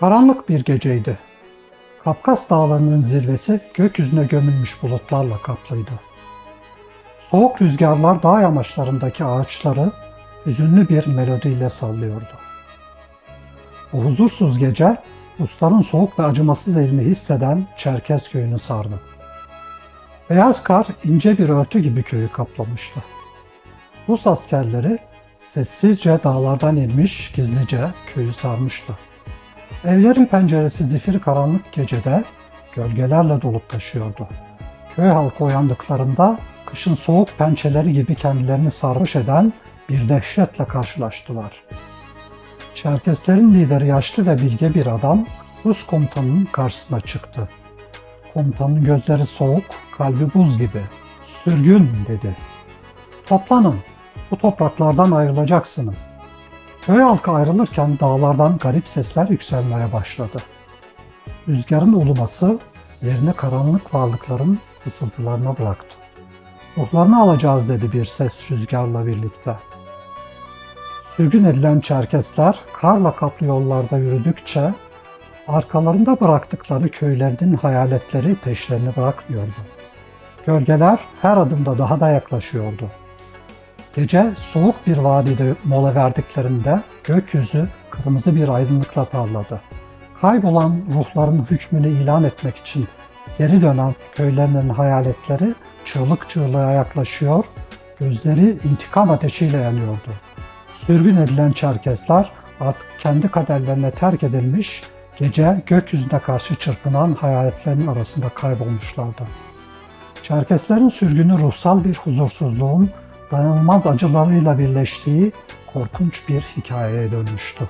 Karanlık bir geceydi. Kafkas dağlarının zirvesi gökyüzüne gömülmüş bulutlarla kaplıydı. Soğuk rüzgarlar dağ yamaçlarındaki ağaçları hüzünlü bir melodiyle sallıyordu. Bu huzursuz gece Rusların soğuk ve acımasız elini hisseden Çerkez köyünü sardı. Beyaz kar ince bir örtü gibi köyü kaplamıştı. Rus askerleri sessizce dağlardan inmiş gizlice köyü sarmıştı. Evlerin penceresi zifiri karanlık gecede gölgelerle dolup taşıyordu. Köy halkı uyandıklarında kışın soğuk pençeleri gibi kendilerini sarhoş eden bir dehşetle karşılaştılar. Çerkeslerin lideri yaşlı ve bilge bir adam Rus komutanının karşısına çıktı. Komutanın gözleri soğuk, kalbi buz gibi. Sürgün dedi. Toplanın, bu topraklardan ayrılacaksınız. Köy halkı ayrılırken dağlardan garip sesler yükselmeye başladı. Rüzgarın uluması yerini karanlık varlıkların fısıltılarına bıraktı. Ruhlarını alacağız dedi bir ses rüzgarla birlikte. Sürgün edilen Çerkesler karla kaplı yollarda yürüdükçe arkalarında bıraktıkları köylerinin hayaletleri peşlerini bırakmıyordu. Gölgeler her adımda daha da yaklaşıyordu. Gece soğuk bir vadide mola verdiklerinde gökyüzü kırmızı bir aydınlıkla parladı. Kaybolan ruhların hükmünü ilan etmek için geri dönen köylerinin hayaletleri çığlık çığlığa yaklaşıyor, gözleri intikam ateşiyle yanıyordu. Sürgün edilen Çerkesler artık kendi kaderlerine terk edilmiş, gece gökyüzüne karşı çırpınan hayaletlerin arasında kaybolmuşlardı. Çerkeslerin sürgünü ruhsal bir huzursuzluğun dayanılmaz acılarıyla birleştiği korkunç bir hikayeye dönmüştü.